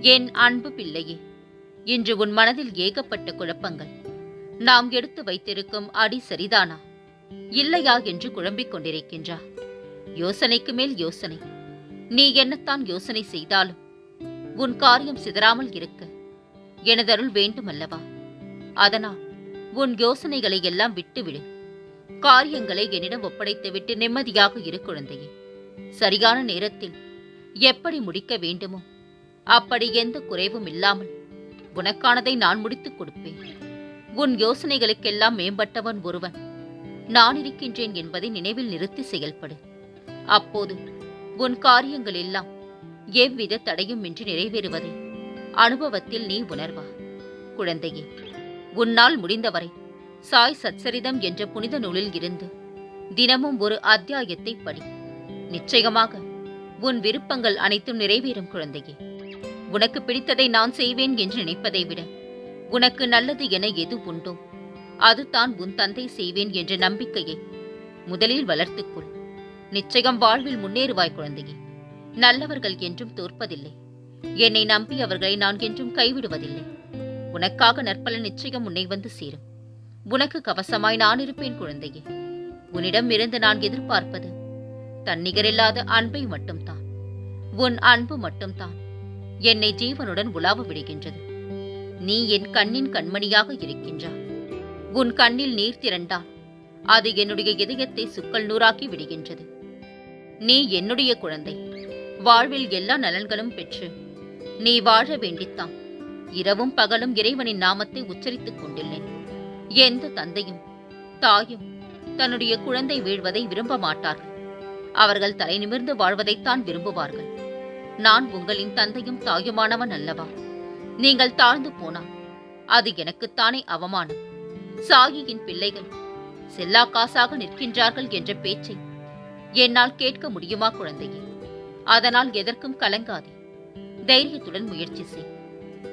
என் அன்பு பிள்ளையே இன்று உன் மனதில் ஏகப்பட்ட குழப்பங்கள். நாம் எடுத்து வைத்திருக்கும் அடி சரிதானா? இல்லையா என்று குழம்பிக் கொண்டிருக்கின்றா. யோசனைக்கு மேல் யோசனை. நீ என்னத்தான் யோசனை செய்தாலும் உன் காரியம் சிதறாமல் இருக்க. எனதருள் வேண்டுமல்லவா? அதனால் உன் யோசனைகளை எல்லாம் விட்டுவிடு. காரியங்களை என்னிடம் ஒப்படைத்துவிட்டு நிம்மதியாக இரு குழந்தையே. சரியான நேரத்தில் எப்படி முடிக்க வேண்டுமோ அப்படி எந்த குறைவும் இல்லாமல் உனக்கானதை நான் முடித்துக் கொடுப்பேன். உன் யோசனைகளுக்கெல்லாம் மேம்பட்டவன் ஒருவன். நான் இருக்கின்றேன் என்பதை நினைவில் நிறுத்தி செயல்படு. அப்போது உன் காரியங்கள் எல்லாம் எவ்வித தடையும் இன்றி நிறைவேறுவதை அனுபவத்தில் நீ உணர்வா. குழந்தையே உன்னால் முடிந்தவரை சாய் சச்சரிதம் என்ற புனித நூலில் இருந்து தினமும் ஒரு அத்தியாயத்தை படி. நிச்சயமாக உன் விருப்பங்கள் அனைத்தும் நிறைவேறும் குழந்தையே. உனக்கு பிடித்ததை நான் செய்வேன் என்று நினைப்பதை விட உனக்கு நல்லது என எது உண்டோ அதுதான் உன் தந்தை செய்வேன் என்ற நம்பிக்கையை முதலில் வளர்த்துக்கொள் நிச்சயம் வாழ்வில் முன்னேறுவாய் குழந்தையே. நல்லவர்கள் என்றும் தோற்பதில்லை. என்னை நம்பி அவர்களை நான் என்றும் கைவிடுவதில்லை. உனக்காக நற்பலன் நிச்சயம் உன்னை வந்து சேரும். உனக்கு கவசமாய் நான் இருப்பேன் குழந்தையே. உன்னிடம் இருந்து நான் எதிர்பார்ப்பது தன்னிகரில்லாத அன்பை மட்டும்தான். உன் அன்பு மட்டும்தான். என்னை ஜீவனுடன் உலாவ விடுகின்றது. நீ என் கண்ணின் கண்மணியாக இருக்கின்றாய் உன் கண்ணில் நீர் திரண்டால் அது என்னுடைய இதயத்தை சுக்கல் நூறாக்கி விடுகின்றது. நீ என்னுடைய குழந்தை. வாழ்வில் எல்லா நலன்களும் பெற்று நீ வாழ வேண்டித்தான். இரவும் பகலும் இறைவனின் நாமத்தை உச்சரித்துக் கொண்டுள்ளேன். எந்த தந்தையும் தாயும் தன்னுடைய குழந்தை வீழ்வதை விரும்ப மாட்டார்கள். அவர்கள் தலை நிமிர்ந்து வாழ்வதைத்தான் விரும்புவார்கள். நான் உங்களின் தந்தையும் தாயுமானவன் அல்லவா? நீங்கள் தாழ்ந்து போனால் அது எனக்குத்தானே அவமானம். சாயியின் பிள்ளைகள் செல்லா காசாக நிற்கின்றார்கள் என்ற பேச்சை என்னால் கேட்க முடியுமா குழந்தையே? அதனால் எதற்கும் கலங்காதே. தைரியத்துடன் முயற்சி செய்.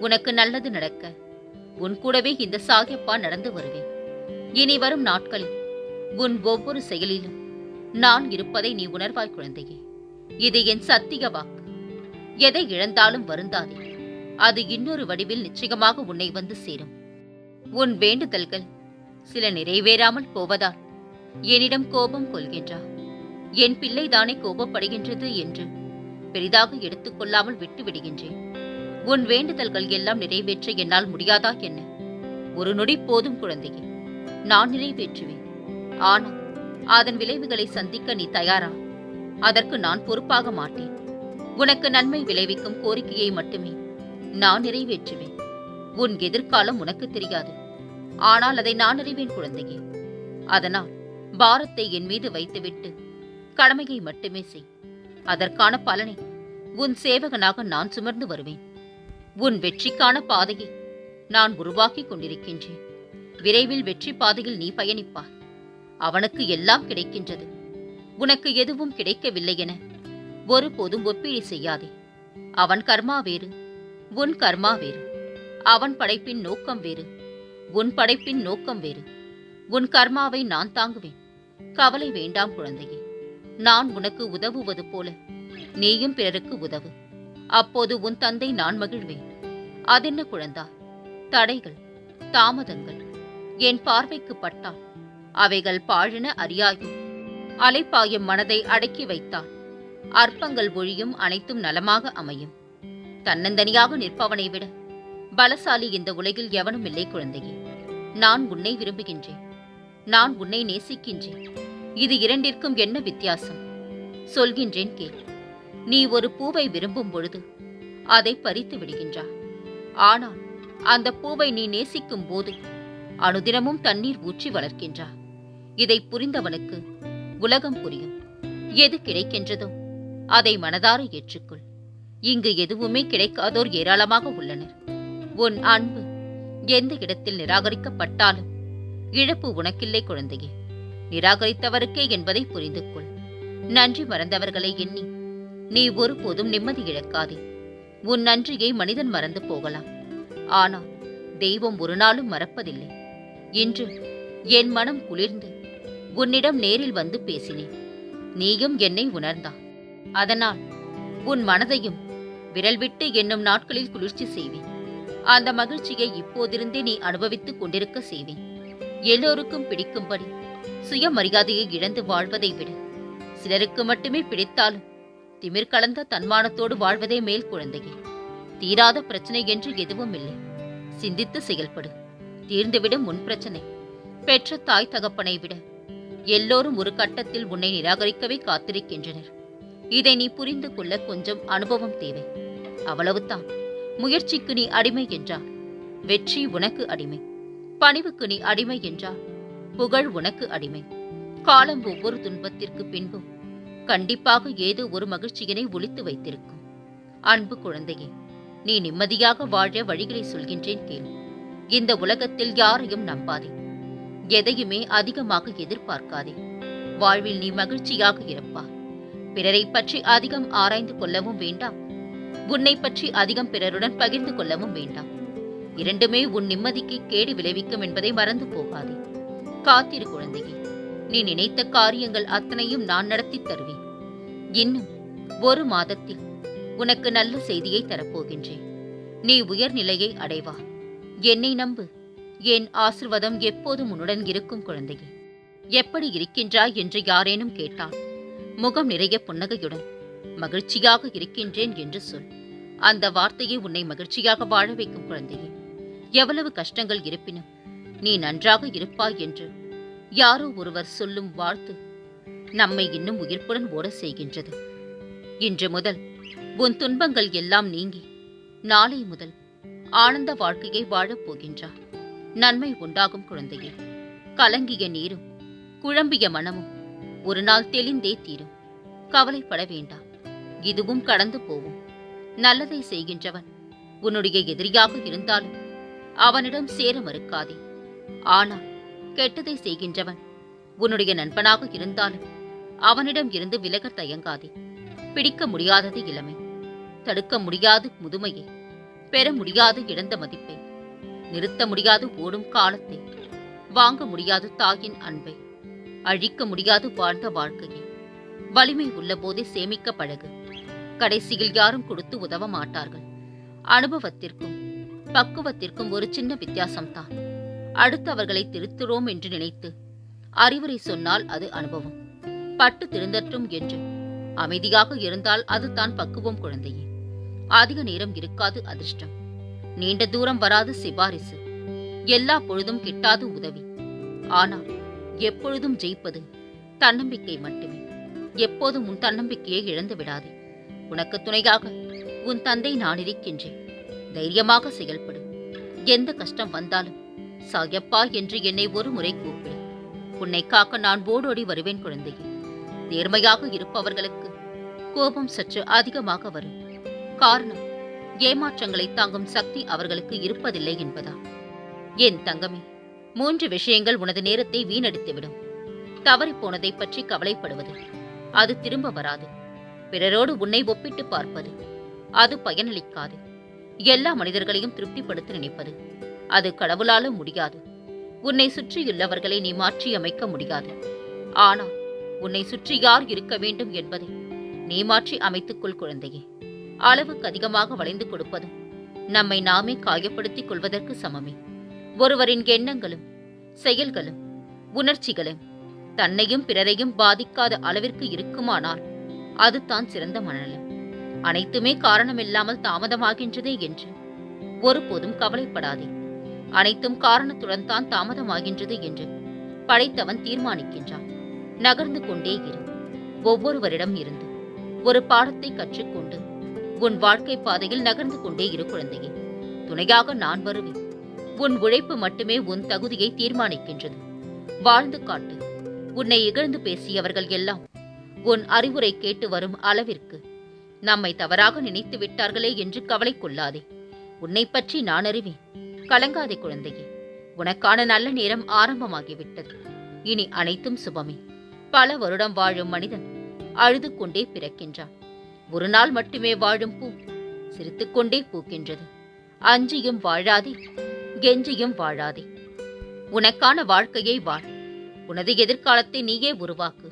உனக்கு நல்லது நடக்க உன் கூடவே இந்த சாகியப்பா நடந்து வருவேன். இனி வரும் நாட்களில் உன் ஒவ்வொரு செயலிலும் நான் இருப்பதை நீ உணர்வாய் குழந்தையே. இது என் சத்திய வாக்கு. எதை இழந்தாலும் வருந்தாதே. அது இன்னொரு வடிவில் நிச்சயமாக உன்னை வந்து சேரும். உன் வேண்டுதல்கள் சில நிறைவேறாமல் போவதால் என்னிடம் கோபம் கொள்கின்றார் என் பிள்ளைதானே கோபப்படுகின்றது என்று பெரிதாக எடுத்துக்கொள்ளாமல் விட்டு விடுகின்றேன். உன் வேண்டுதல்கள் எல்லாம் நிறைவேற்ற என்னால் முடியாதா என்ன? ஒரு நொடி போதும் குழந்தையே. நான் நிறைவேற்றுவேன். ஆனால் அதன் விளைவுகளை சந்திக்க நீ தயாரா? அதற்கு நான் பொறுப்பாக மாட்டேன். உனக்கு நன்மை விளைவிக்கும் கோரிக்கையை மட்டுமே நான் நிறைவேற்றுவேன். உன் எதிர்காலம் உனக்கு தெரியாது. ஆனால் அதை நான் அறிவேன் குழந்தையே. அதனால் பாரத்தை என் மீது வைத்துவிட்டு கடமையை மட்டுமே செய். அதற்கான பலனை உன் சேவகனாக நான் சுமர்ந்து வருவேன். உன் வெற்றிக்கான பாதையை நான் உருவாக்கிக் கொண்டிருக்கின்றேன். விரைவில் வெற்றி பாதையில் நீ பயணிப்பார் அவனுக்கு எல்லாம் கிடைக்கின்றது. உனக்கு எதுவும் கிடைக்கவில்லை என ஒருபோதும் ஒப்பீடு செய்யாதே. அவன் கர்மா வேறு உன் கர்மா வேறு அவன் படைப்பின் நோக்கம் வேறு உன் படைப்பின் நோக்கம் வேறு. உன் கர்மாவை நான் தாங்குவேன். கவலை வேண்டாம் குழந்தையே நான் உனக்கு உதவுவது போல நீயும் பிறருக்கு உதவு. அப்போது உன் தந்தை நான் மகிழ்வேன். அதென்ன குழந்தா? தடைகள் தாமதங்கள் என் பார்வைக்கு பட்டால் அவைகள் பாழின அறியாயும். அலைப்பாயும் மனதை அடக்கி வைத்தான் அற்பங்கள் ஒழியும் அனைத்தும் நலமாக அமையும். தன்னந்தனியாக நிற்பவனை விட பலசாலி இந்த உலகில் எவனும் இல்லை குழந்தையே. நான் உன்னை விரும்புகின்றேன். நான் உன்னை நேசிக்கின்றேன். இது இரண்டிற்கும் என்ன வித்தியாசம்? சொல்கின்றேன் கேள். நீ ஒரு பூவை விரும்பும் பொழுது அதை பறித்து விடுகின்றாய் ஆனால் அந்த பூவை நீ நேசிக்கும் போது அனுதினமும் தண்ணீர் ஊற்றி வளர்க்கின்றாய் இதை புரிந்தவனுக்கு உலகம் புரியும். எது கிடைக்கின்றதோ அதை மனதார ஏற்றுக்கொள். இங்கு எதுவுமே கிடைக்காதோர் ஏராளமாக உள்ளனர். உன் அன்பு எந்த இடத்தில் நிராகரிக்கப்பட்டாலும் இழப்பு உனக்கில்லை குழந்தையே. நிராகரித்தவருக்கே என்பதை புரிந்து கொள் நன்றி மறந்தவர்களை எண்ணி நீ ஒருபோதும் நிம்மதி இழக்காதே. உன் நன்றியை மனிதன் மறந்து போகலாம். ஆனால் தெய்வம் ஒரு நாளும் மறப்பதில்லை. இன்று என் மனம் குளிர்ந்து உன்னிடம் நேரில் வந்து பேசினேன். நீயும் என்னை உணர்ந்தா அதனால் உன் மனதையும் விரல் விட்டு என்னும் நாட்களில் குளிர்ச்சி செய்வேன். அந்த மகிழ்ச்சியை இப்போதிருந்தே நீ அனுபவித்துக் கொண்டிருக்க செய்வேன். எல்லோருக்கும் பிடிக்கும்படி சுயமரியாதையை இழந்து வாழ்வதை விட சிலருக்கு மட்டுமே பிடித்தாலும் திமிர் கலந்த தன்மானத்தோடு வாழ்வதே மேல் குழந்தையே. தீராத பிரச்சனை என்று எதுவும் இல்லை. சிந்தித்து செயல்படு. தீர்ந்துவிடும் முன் பிரச்சனை. பெற்ற தாய் தகப்பனை விட எல்லோரும் ஒரு கட்டத்தில் உன்னை நிராகரிக்கவே காத்திருக்கின்றனர். இதை நீ புரிந்து கொள்ள கொஞ்சம் அனுபவம் தேவை. அவ்வளவுதான். முயற்சிக்கு நீ அடிமை என்றார் வெற்றி உனக்கு அடிமை. பணிவுக்கு நீ அடிமை என்றார் புகழ் உனக்கு அடிமை. காலம் ஒவ்வொரு துன்பத்திற்கு பின்பும் கண்டிப்பாக ஏதோ ஒரு மகிழ்ச்சியினை ஒளித்து வைத்திருக்கும். அன்பு குழந்தையே நீ நிம்மதியாக வாழ வழிகளை சொல்கின்றேன் கேள். இந்த உலகத்தில் யாரையும் நம்பாதே. எதையுமே அதிகமாக எதிர்பார்க்காதே. வாழ்வில் நீ மகிழ்ச்சியாக இருப்பா பிறரை பற்றி அதிகம் ஆராய்ந்து கொள்ளவும் வேண்டாம். உன்னை பற்றி அதிகம் பிறருடன் பகிர்ந்து கொள்ளவும் வேண்டாம். இரண்டுமே உன் நிம்மதிக்கு கேடு விளைவிக்கும் என்பதை மறந்து போகாதே. காத்திரு குழந்தையே நீ நினைத்த காரியங்கள் அத்தனையும் நான் நடத்தித் தருவேன். இன்னும் ஒரு மாதத்தில் உனக்கு நல்ல செய்தியை தரப்போகின்றேன். நீ உயர்நிலையை அடைவா. என்னை நம்பு. என் ஆசிர்வாதம் எப்போதும் உன்னுடன் இருக்கும் குழந்தையே. எப்படி இருக்கின்றாய் என்று யாரேனும் கேட்டான் முகம் நிறைய புன்னகையுடன் மகிழ்ச்சியாக இருக்கின்றேன் என்று சொல். அந்த வார்த்தையை உன்னை மகிழ்ச்சியாக வாழ வைக்கும் குழந்தையே. எவ்வளவு கஷ்டங்கள் இருப்பினும் நீ நன்றாக இருப்பாய் என்று யாரோ ஒருவர் சொல்லும் வாழ்த்து நம்மை இன்னும் உயிர்ப்புடன் ஓட செய்கின்றது. இன்று முதல் உன் துன்பங்கள் எல்லாம் நீங்கி நாளை முதல் ஆனந்த வாழ்க்கையை வாழப் போகின்றார் நன்மை உண்டாகும் குழந்தையே. கலங்கிய நீரும் குழம்பிய மனமும் ஒரு நாள் தெளிந்தே தீரும். கவலைப்பட வேண்டாம். இதுவும் கடந்து போகும். நல்லதை செய்கின்றவன் உன்னுடைய எதிரியாக இருந்தாலும் அவனிடம் சேர மறுக்காதே. ஆனால் கெட்டதை செய்கின்றவன் உன்னுடைய நண்பனாக இருந்தாலும் அவனிடம் இருந்து விலகத் தயங்காதே. பிடிக்க முடியாதது இளமை. தடுக்க முடியாது முதுமையை. பெற முடியாது இழந்த மதிப்பை. நிறுத்த முடியாது ஓடும் காலத்தை. வாங்க முடியாது தாயின் அன்பை. அழிக்க முடியாது வாழ்ந்த வாழ்க்கையை. வலிமை உள்ள போதே சேமிக்க பழகு. கடைசியில் யாரும் கொடுத்து உதவ மாட்டார்கள். அனுபவத்திற்கும் பக்குவத்திற்கும் ஒரு சின்ன வித்தியாசம்தான். அடுத்தவர்களை திருத்துறோம் என்று நினைத்து அறிவுரை சொன்னால் அது அனுபவம். பட்டு திருந்தற்றும் என்று. அமைதியாக இருந்தால் அது தான் பக்குவம் குழந்தையே. அதிக நேரம் இருக்காது அதிர்ஷ்டம். நீண்ட தூரம் வராது சிபாரிசு. எல்லா பொழுதும் கிட்டாது உதவி. ஆனால் எப்பொழுதும் ஜெயிப்பது தன்னம்பிக்கை மட்டுமே. எப்போதும் உன் தன்னம்பிக்கையை இழந்து விடாதே. உனக்கு துணையாக உன் தந்தை நான் இருக்கின்றேன். தைரியமாக செயல்படு. எந்த கஷ்டம் வந்தாலும் சாயப்பா என்று என்னை ஒரு முறை கூப்பிடு. உன்னை காக்க நான் ஓடோடி வருவேன் குழந்தையே. நேர்மையாக இருப்பவர்களுக்கு கோபம் சற்று அதிகமாக வரும். காரணம் ஏமாற்றங்களை தாங்கும் சக்தி அவர்களுக்கு இருப்பதில்லை என்பதா என் தங்கமே மூன்று விஷயங்கள் உனது நேரத்தை வீணடித்துவிடும். தவறிப் போனதை பற்றி கவலைப்படுவது. அது திரும்ப வராது. பிறரோடு உன்னை ஒப்பிட்டு பார்ப்பது. அது பயனளிக்காது. எல்லா மனிதர்களையும் திருப்திப்படுத்த நினைப்பது. அது கடவுளால முடியாது. உன்னை சுற்றியுள்ளவர்களை நீ மாற்றி அமைக்க முடியாது. ஆனால் உன்னை சுற்றி யார் இருக்க வேண்டும் என்பதை நீ மாற்றி அமைத்துக்கொள் குழந்தையே. அளவுக்கு அதிகமாக வளைந்து கொடுப்பதும் நம்மை நாமே காயப்படுத்திக் கொள்வதற்கு சமமே. ஒருவரின் எண்ணங்களும் செயல்களும் உணர்ச்சிகளும் தன்னையும் பிறரையும் பாதிக்காத அளவிற்கு இருக்குமானால் அதுதான் சிறந்த மனநலம். அனைத்துமே காரணமில்லாமல் தாமதமாகின்றதே என்று ஒருபோதும் கவலைப்படாதே. அனைத்தும் காரணத்துடன் தான் தாமதமாகின்றது என்று படைத்தவன் தீர்மானிக்கின்றான். நகர்ந்து கொண்டே இரு. ஒவ்வொருவரிடம் இருந்து ஒரு பாடத்தை கற்றுக்கொண்டு உன் வாழ்க்கை பாதையில் நகர்ந்து கொண்டே இரு குழந்தையே. துணையாக நான் வருவேன். உன் உழைப்பு மட்டுமே உன் தகுதியை தீர்மானிக்கின்றது. வாழ்ந்து காட்டு. உன்னை இகழ்ந்து பேசியவர்கள் எல்லாம் உன் அறிவுரை கேட்டு வரும் அளவிற்கு நம்மை தவறாக நினைத்து விட்டார்களே என்று கவலை கொள்ளாதே. உன்னை பற்றி நான் அறிவேன். கலங்காதே குழந்தையே. உனக்கான நல்ல நேரம் ஆரம்பமாகிவிட்டது. இனி அனைத்தும் சுபமே. பல வருடம் வாழும் மனிதன் அழுது கொண்டே பிறக்கின்றான். ஒரு நாள் மட்டுமே வாழும் பூ சிரித்துக்கொண்டே பூக்கின்றது. அஞ்சியும் வாழாதே. கெஞ்சியும் வாழாதே. உனக்கான வாழ்க்கையை வாழ். உனது எதிர்காலத்தை நீயே உருவாக்கு.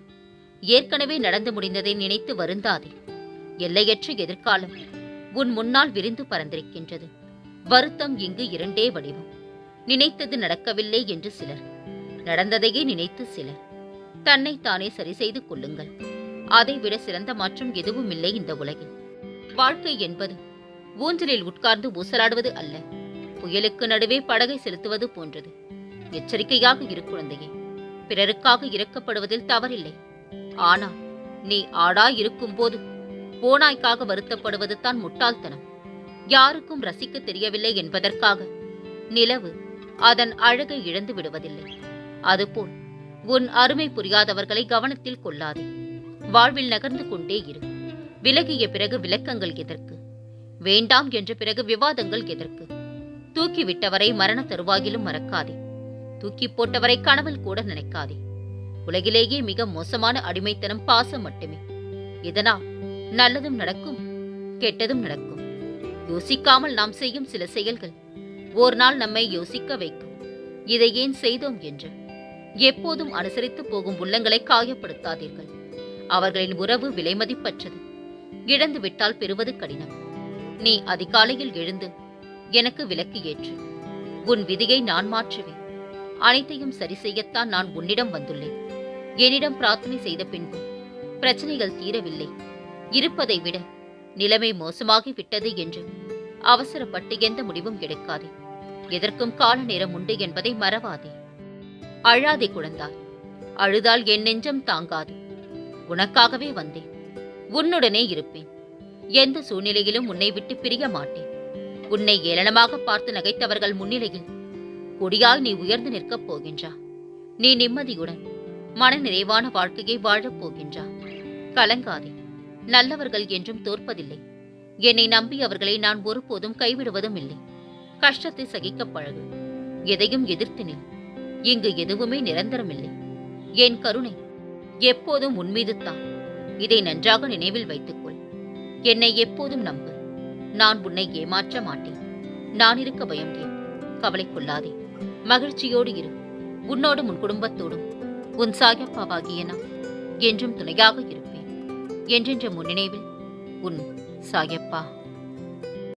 ஏற்கனவே நடந்து முடிந்ததை நினைத்து வருந்தாதே. எல்லையற்ற எதிர்காலம் உன் முன்னால் விரிந்து பறந்திருக்கின்றது. வருத்தம் இங்கு இரண்டே வடிவம். நினைத்தது நடக்கவில்லை என்று சிலர். நடந்ததையே நினைத்து சிலர். தன்னை தானே சரி செய்து கொள்ளுங்கள். அதைவிட சிறந்த மாற்றம் எதுவும் இல்லை இந்த உலகில். வாழ்க்கை என்பது ஊஞ்சலில் உட்கார்ந்து ஊசலாடுவது அல்ல. புயலுக்கு நடுவே படகை செலுத்துவது போன்றது. எச்சரிக்கையாக இரு குழந்தையே. பிறருக்காக இறக்கப்படுவதில் தவறில்லை. ஆனால் நீ ஆடா இருக்கும்போது போனாய்க்காக வருத்தப்படுவது தான் முட்டாள்தனம். யாருக்கும் ரசிக்க தெரியவில்லை என்பதற்காக நிலவு அதன் அழகை இழந்து விடுவதில்லை. அதுபோல் உன் அருமை புரியாதவர்களை கவனத்தில் கொள்ளாதே. வாழ்வில் நகர்ந்து கொண்டே இரு. விலகிய பிறகு விளக்கங்கள் எதற்கு? வேண்டாம் என்ற பிறகு விவாதங்கள் எதற்கு? தூக்கிவிட்டவரை மரண தருவாயிலும் மறக்காதே. தூக்கி போட்டவரை கனவில் கூட நினைக்காதே. உலகிலேயே மிக மோசமான அடிமைத்தனம் பாசம் மட்டுமே. இதனால் நல்லதும் நடக்கும் கெட்டதும் நடக்கும். யோசிக்காமல் நாம் செய்யும் சில செயல்கள் ஓர் நாள் நம்மை யோசிக்க வைக்கும். இதை ஏன் செய்தோம் என்று? எப்போதும் அனுசரித்து போகும் உள்ளங்களை காயப்படுத்தாதீர்கள். அவர்களின் உறவு விலைமதிப்பற்றது. இழந்து விட்டால் பெறுவது கடினம். நீ அதிகாலையில் எழுந்து எனக்கு விலக்கு ஏற்று. உன் விதியை நான் மாற்றுவேன். அனைத்தையும் சரி செய்யத்தான் நான் உன்னிடம் வந்துள்ளேன். என்னிடம் பிரார்த்தனை செய்த பின்பு பிரச்சனைகள் தீரவில்லை. இருப்பதை விட நிலைமை மோசமாகி விட்டது என்று அவசரப்பட்டு எந்த முடிவும் எடுக்காதே. எதற்கும் கால நேரம் உண்டு என்பதை மறவாதே. அழாதே குழந்தாய். அழுதால் என் நெஞ்சம் தாங்காது. உனக்காகவே வந்தேன். உன்னுடனே இருப்பேன். எந்த சூழ்நிலையிலும் உன்னை விட்டு பிரிய மாட்டேன். உன்னை ஏளனமாக பார்த்து நகைத்தவர்கள் முன்னிலையில். கொடியாய் நீ உயர்ந்து நிற்கப் போகின்றா. நீ நிம்மதியுடன் மன நிறைவான வாழ்க்கையை வாழப் போகின்றா. கலங்காதே நல்லவர்கள் என்றும் தோற்பதில்லை. என்னை நம்பி அவர்களை நான் ஒருபோதும் கைவிடுவதும் இல்லை. கஷ்டத்தை சகிக்க பழகு. எதையும் எதிர்த்து நில். இங்கு எதுவுமே நிரந்தரமில்லை என் கருணை எப்போதும் உன்மீது தான் இதை நன்றாக நினைவில் வைத்துக்கொள். என்னை எப்போதும் நம்பு. நான் உன்னை ஏமாற்ற மாட்டேன். நான் இருக்க பயம் ஏன்? கவலை கொள்ளாதே மகிழ்ச்சியோடு இரு. உன்னோடும் உன் குடும்பத்தோடும். உன் சாயப்பாவாகிய நான் என்றும் துணையாக இருப்பேன். என்றென்ற முன்னினைவில் உன் சாயப்பா.